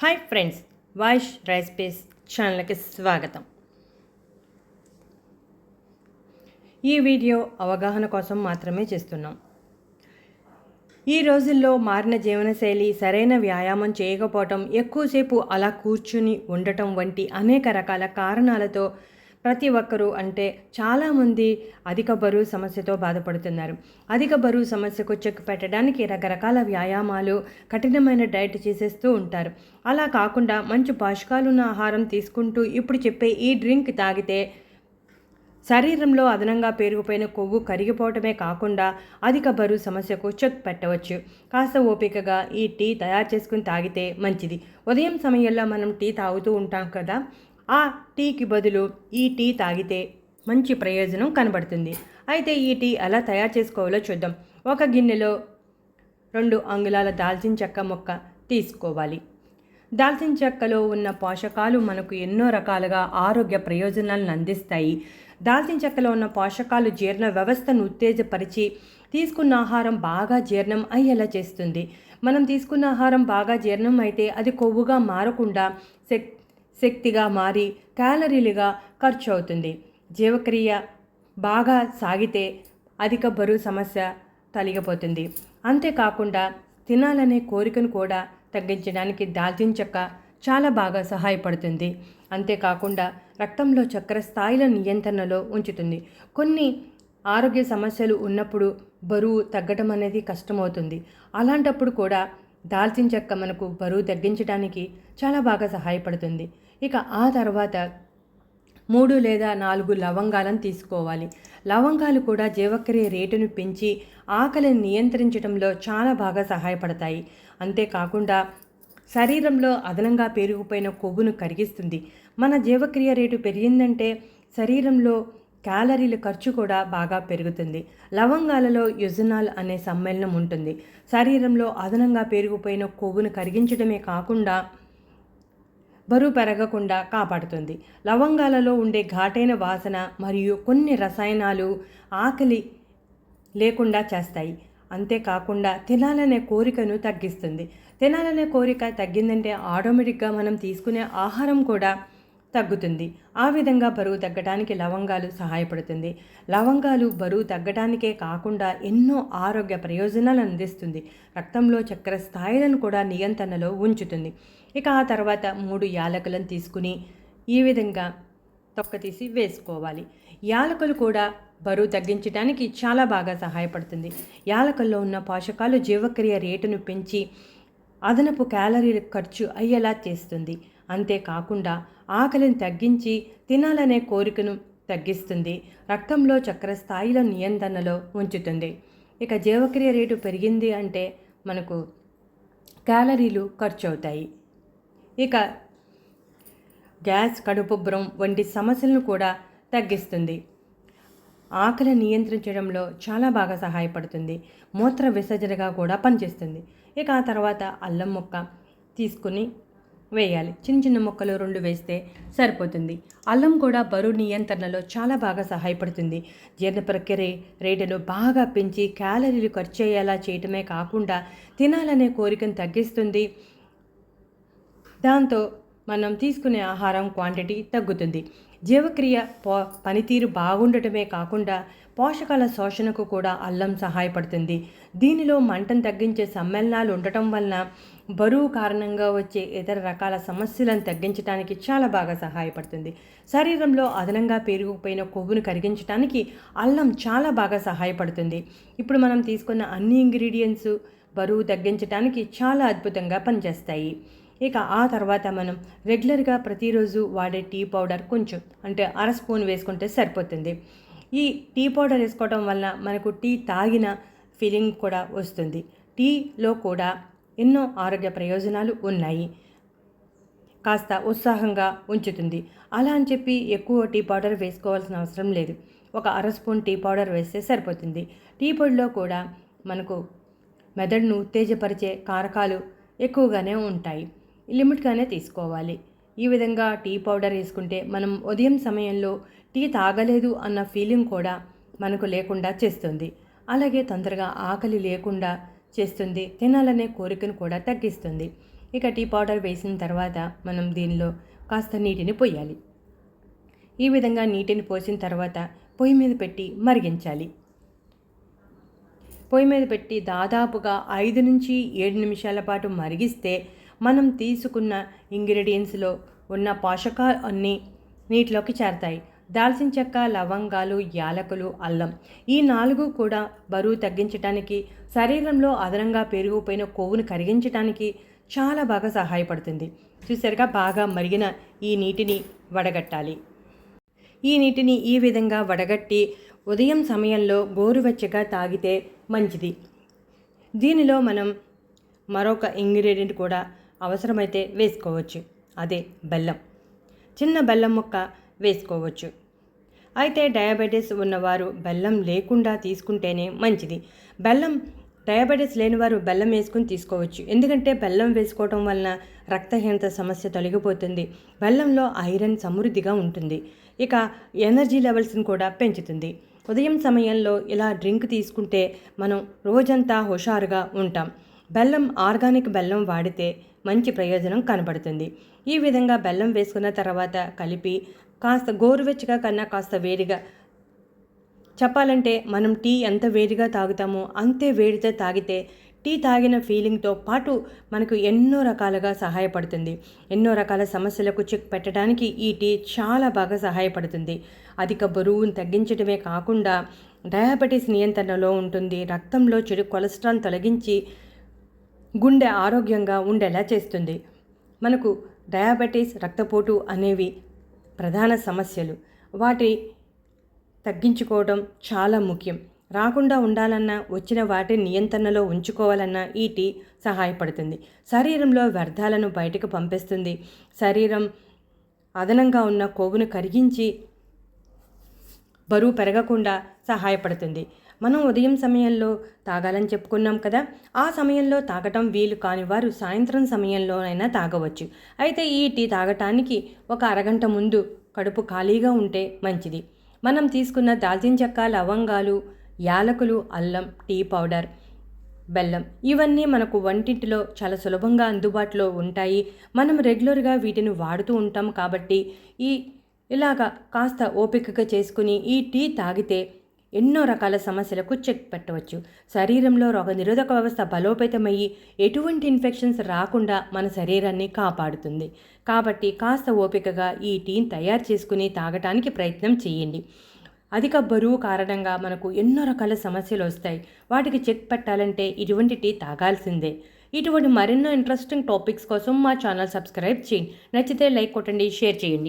Hi friends వాయిష్ రైస్పేస్ ఛానల్కి స్వాగతం. ఈ వీడియో అవగాహన కోసం మాత్రమే చేస్తున్నాం. ఈ రోజుల్లో మారిన జీవనశైలి సరైన వ్యాయామం చేయకపోవటం ఎక్కువసేపు అలా కూర్చుని ఉండటం వంటి అనేక రకాల కారణాలతో ప్రతి ఒక్కరూ అంటే చాలామంది అధిక బరువు సమస్యతో బాధపడుతున్నారు. అధిక బరువు సమస్యకు చెక్ పెట్టడానికి రకరకాల వ్యాయామాలు కఠినమైన డైట్ చేసేస్తూ ఉంటారు. అలా కాకుండా మంచి పోషకాలున్న ఆహారం తీసుకుంటూ ఇప్పుడు చెప్పే ఈ డ్రింక్ తాగితే శరీరంలో అదనంగా పేరుకుపోయిన కొవ్వు కరిగిపోవటమే కాకుండా అధిక బరువు సమస్యకు చెక్ పెట్టవచ్చు. కాస్త ఓపికగా ఈ టీ తయారు చేసుకుని తాగితే మంచిది. ఉదయం సమయంలో మనం టీ తాగుతూ ఉంటాం కదా? ఆ టీకి బదులు ఈ టీ తాగితే మంచి ప్రయోజనం కనబడుతుంది. అయితే ఈ టీ ఎలా తయారు చేసుకోవాలో చూద్దాం. ఒక గిన్నెలో రెండు అంగుళాల దాల్చిన చెక్క మొక్క తీసుకోవాలి. దాల్చిన చెక్కలో ఉన్న పోషకాలు మనకు ఎన్నో రకాలుగా ఆరోగ్య ప్రయోజనాలను అందిస్తాయి. దాల్చిన చెక్కలో ఉన్న పోషకాలు జీర్ణ వ్యవస్థను ఉత్తేజపరిచి తీసుకున్న ఆహారం బాగా జీర్ణం అయ్యేలా చేస్తుంది. మనం తీసుకున్న ఆహారం బాగా జీర్ణం అయితే అది కొవ్వుగా మారకుండా శక్ శక్తిగా మారి క్యాలరీలుగా ఖర్చు అవుతుంది జీవక్రియ బాగా సాగితే అధిక బరువు సమస్య తొలగిపోతుంది. అంతేకాకుండా తినాలనే కోరికను కూడా తగ్గించడానికి దాల్చిన చెక్క చాలా బాగా సహాయపడుతుంది. అంతేకాకుండా రక్తంలో చక్కెర స్థాయిల నియంత్రణలో ఉంచుతుంది. కొన్ని ఆరోగ్య సమస్యలు ఉన్నప్పుడు బరువు తగ్గటం అనేది కష్టమవుతుంది. అలాంటప్పుడు కూడా దాల్చిన చెక్క మనకు బరువు తగ్గించడానికి చాలా బాగా సహాయపడుతుంది. ఇక ఆ తర్వాత మూడు లేదా నాలుగు లవంగాలను తీసుకోవాలి. లవంగాలు కూడా జీవక్రియ రేటును పెంచి ఆకలిని నియంత్రించడంలో చాలా బాగా సహాయపడతాయి. అంతేకాకుండా శరీరంలో అదనంగా పెరిగిపోయిన కొవ్వును కరిగిస్తుంది. మన జీవక్రియ రేటు పెరిగిందంటే శరీరంలో క్యాలరీల ఖర్చు కూడా బాగా పెరుగుతుంది. లవంగాలలో యుజనాల్ అనే సమ్మేళనం ఉంటుంది. శరీరంలో అదనంగా పెరిగిపోయిన కొవ్వును కరిగించడమే కాకుండా బరువు పెరగకుండా కాపాడుతుంది. లవంగాలలో ఉండే ఘాటైన వాసన మరియు కొన్ని రసాయనాలు ఆకలి లేకుండా చేస్తాయి. అంతేకాకుండా తినాలనే కోరికను తగ్గిస్తుంది. తినాలనే కోరిక తగ్గిందంటే ఆటోమేటిక్గా మనం తీసుకునే ఆహారం కూడా తగ్గుతుంది. ఆ విధంగా బరువు తగ్గడానికి లవంగాలు సహాయపడుతుంది. లవంగాలు బరువు తగ్గడానికే కాకుండా ఎన్నో ఆరోగ్య ప్రయోజనాలు అందిస్తుంది. రక్తంలో చక్కెర స్థాయిలను కూడా నియంత్రణలో ఉంచుతుంది. ఇక ఆ తర్వాత మూడు యాలకులను తీసుకుని ఈ విధంగా తొక్క తీసి వేసుకోవాలి. యాలకులు కూడా బరువు తగ్గించడానికి చాలా బాగా సహాయపడుతుంది. యాలకుల్లో ఉన్న పోషకాలు జీవక్రియ రేటును పెంచి అదనపు క్యాలరీల ఖర్చు అయ్యేలా చేస్తుంది. అంతేకాకుండా ఆకలిని తగ్గించి తినాలనే కోరికను తగ్గిస్తుంది. రక్తంలో చక్కెర స్థాయిల నియంత్రణలో ఉంచుతుంది. ఇక జీవక్రియ రేటు పెరిగింది అంటే మనకు క్యాలరీలు ఖర్చు అవుతాయి ఇక గ్యాస్ కడుపుబ్బరం వంటి సమస్యలను కూడా తగ్గిస్తుంది. ఆకలి నియంత్రించడంలో చాలా బాగా సహాయపడుతుంది. మూత్ర విసర్జనగా కూడా పనిచేస్తుంది. ఇక ఆ తర్వాత అల్లం ముక్క తీసుకుని వేయాలి. చిన్న చిన్న ముక్కలు రెండు వేస్తే సరిపోతుంది. అల్లం కూడా బరువు నియంత్రణలో చాలా బాగా సహాయపడుతుంది. జీర్ణ ప్రక్రియ రేటును బాగా పెంచి క్యాలరీలు ఖర్చు అయ్యేలా చేయటమే కాకుండా తినాలనే కోరికను తగ్గిస్తుంది. దాంతో మనం తీసుకునే ఆహారం క్వాంటిటీ తగ్గుతుంది. జీవక్రియ పో పనితీరు బాగుండటమే కాకుండా పోషకాల శోషణకు కూడా అల్లం సహాయపడుతుంది. దీనిలో మంటను తగ్గించే సమ్మేళనాలు ఉండటం వలన బరువు కారణంగా వచ్చే ఇతర రకాల సమస్యలను తగ్గించడానికి చాలా బాగా సహాయపడుతుంది. శరీరంలో అదనంగా పెరిగిపోయిన కొవ్వును కరిగించడానికి అల్లం చాలా బాగా సహాయపడుతుంది. ఇప్పుడు మనం తీసుకున్న అన్ని ఇంగ్రీడియంట్స్ బరువు తగ్గించడానికి చాలా అద్భుతంగా పనిచేస్తాయి. ఇక ఆ తర్వాత మనం రెగ్యులర్గా ప్రతిరోజు వాడే టీ పౌడర్ కొంచెం అంటే అర స్పూన్ వేసుకుంటే సరిపోతుంది. ఈ టీ పౌడర్ వేసుకోవడం వల్ల మనకు టీ తాగిన ఫీలింగ్ కూడా వస్తుంది. టీలో కూడా ఎన్నో ఆరోగ్య ప్రయోజనాలు ఉన్నాయి. కాస్త ఉత్సాహంగా ఉంచుతుంది. అలా అని చెప్పి ఎక్కువ టీ పౌడర్ వేసుకోవాల్సిన అవసరం లేదు. ఒక అర స్పూన్ టీ పౌడర్ వేస్తే సరిపోతుంది. టీ పొడిలో కూడా మనకు మెదడును ఉత్తేజపరిచే కారకాలు ఎక్కువగానే ఉంటాయి. లిమిట్గానే తీసుకోవాలి. ఈ విధంగా టీ పౌడర్ వేసుకుంటే మనం ఉదయం సమయంలో టీ తాగలేదు అన్న ఫీలింగ్ కూడా మనకు లేకుండా చేస్తుంది. అలాగే తొందరగా ఆకలి లేకుండా చేస్తుంది. తినాలనే కోరికను కూడా తగ్గిస్తుంది. ఇక టీ పౌడర్ వేసిన తర్వాత మనం దీనిలో కాస్త నీటిని పోయాలి. ఈ విధంగా నీటిని పోసిన తర్వాత పొయ్యి మీద పెట్టి మరిగించాలి. పొయ్యి మీద పెట్టి దాదాపుగా ఐదు నుంచి ఏడు నిమిషాల పాటు మరిగిస్తే మనం తీసుకున్న ఇంగ్రీడియంట్స్లో ఉన్న పోషకాలు అన్నీ నీటిలోకి చేరతాయి. దాల్చిన చెక్క లవంగాలు యాలకులు అల్లం ఈ నాలుగు కూడా బరువు తగ్గించడానికి శరీరంలో అదనంగా పెరిగిపోయిన కొవ్వును కరిగించడానికి చాలా బాగా సహాయపడుతుంది. చూసారుగా బాగా మరిగిన ఈ నీటిని వడగట్టాలి. ఈ నీటిని ఈ విధంగా వడగట్టి ఉదయం సమయంలో గోరువెచ్చగా తాగితే మంచిది. దీనిలో మనం మరొక ఇంగ్రీడియంట్ కూడా అవసరమైతే వేసుకోవచ్చు. అదే బెల్లం. చిన్న బెల్లం ముక్క వేసుకోవచ్చు. అయితే డయాబెటీస్ ఉన్నవారు బెల్లం లేకుండా తీసుకుంటేనే మంచిది. బెల్లం డయాబెటీస్ లేనివారు బెల్లం వేసుకుని తీసుకోవచ్చు. ఎందుకంటే బెల్లం వేసుకోవటం వలన రక్తహీనత సమస్య తొలగిపోతుంది. బెల్లంలో ఐరన్ సమృద్ధిగా ఉంటుంది. ఇక ఎనర్జీ లెవెల్స్ని కూడా పెంచుతుంది. ఉదయం సమయంలో ఇలా డ్రింక్ తీసుకుంటే మనం రోజంతా హుషారుగా ఉంటాం. బెల్లం ఆర్గానిక్ బెల్లం వాడితే మంచి ప్రయోజనం కనబడుతుంది. ఈ విధంగా బెల్లం వేసుకున్న తర్వాత కలిపి కాస్త గోరువెచ్చగా కన్నా కాస్త వేడిగా చెప్పాలంటే మనం టీ ఎంత వేడిగా తాగుతామో అంతే వేడితో తాగితే టీ తాగిన ఫీలింగ్తో పాటు మనకు ఎన్నో రకాలుగా సహాయపడుతుంది. ఎన్నో రకాల సమస్యలకు చెక్ పెట్టడానికి ఈ టీ చాలా బాగా సహాయపడుతుంది. అధిక బరువును తగ్గించడమే కాకుండా డయాబెటీస్ నియంత్రణలో ఉంటుంది. రక్తంలో చెడు కొలెస్ట్రాల్ తొలగించి గుండె ఆరోగ్యంగా ఉండేలా చేస్తుంది. మనకు డయాబెటీస్ రక్తపోటు అనేవి ప్రధాన సమస్యలు. వాటి తగ్గించుకోవడం చాలా ముఖ్యం. రాకుండా ఉండాలన్నా వచ్చిన వాటిని నియంత్రణలో ఉంచుకోవాలన్నా ఈ టీ సహాయపడుతుంది. శరీరంలో వ్యర్థాలను బయటకు పంపిస్తుంది. శరీరం అదనంగా ఉన్న కొవ్వును కరిగించి బరువు పెరగకుండా సహాయపడుతుంది. మనం ఉదయం సమయంలో తాగాలని చెప్పుకున్నాం కదా ఆ సమయంలో తాగటం వీలు కాని వారు సాయంత్రం సమయంలోనైనా తాగవచ్చు. అయితే ఈ టీ తాగటానికి ఒక అరగంట ముందు కడుపు ఖాళీగా ఉంటే మంచిది. మనం తీసుకున్న దాల్చిన చెక్క లవంగాలు యాలకులు అల్లం టీ పౌడర్ బెల్లం ఇవన్నీ మనకు వంటింటిలో చాలా సులభంగా అందుబాటులో ఉంటాయి. మనం రెగ్యులర్గా వీటిని వాడుతూ ఉంటాం కాబట్టి ఈ ఇలాగా కాస్త ఓపికగా చేసుకుని ఈ టీ తాగితే ఎన్నో రకాల సమస్యలకు చెక్ పెట్టవచ్చు. శరీరంలో రోగ నిరోధక వ్యవస్థ బలోపేతమయ్యి ఎటువంటి ఇన్ఫెక్షన్స్ రాకుండా మన శరీరాన్ని కాపాడుతుంది. కాబట్టి కాస్త ఓపికగా ఈ టీని తయారు చేసుకుని తాగటానికి ప్రయత్నం చేయండి. అధిక బరువు కారణంగా మనకు ఎన్నో రకాల సమస్యలు వస్తాయి. వాటికి చెక్ పెట్టాలంటే ఇటువంటి టీ తాగాల్సిందే. ఇటువంటి మరెన్నో ఇంట్రెస్టింగ్ టాపిక్స్ కోసం మా ఛానల్ సబ్స్క్రైబ్ చేయండి. నచ్చితే లైక్ కొట్టండి షేర్ చేయండి.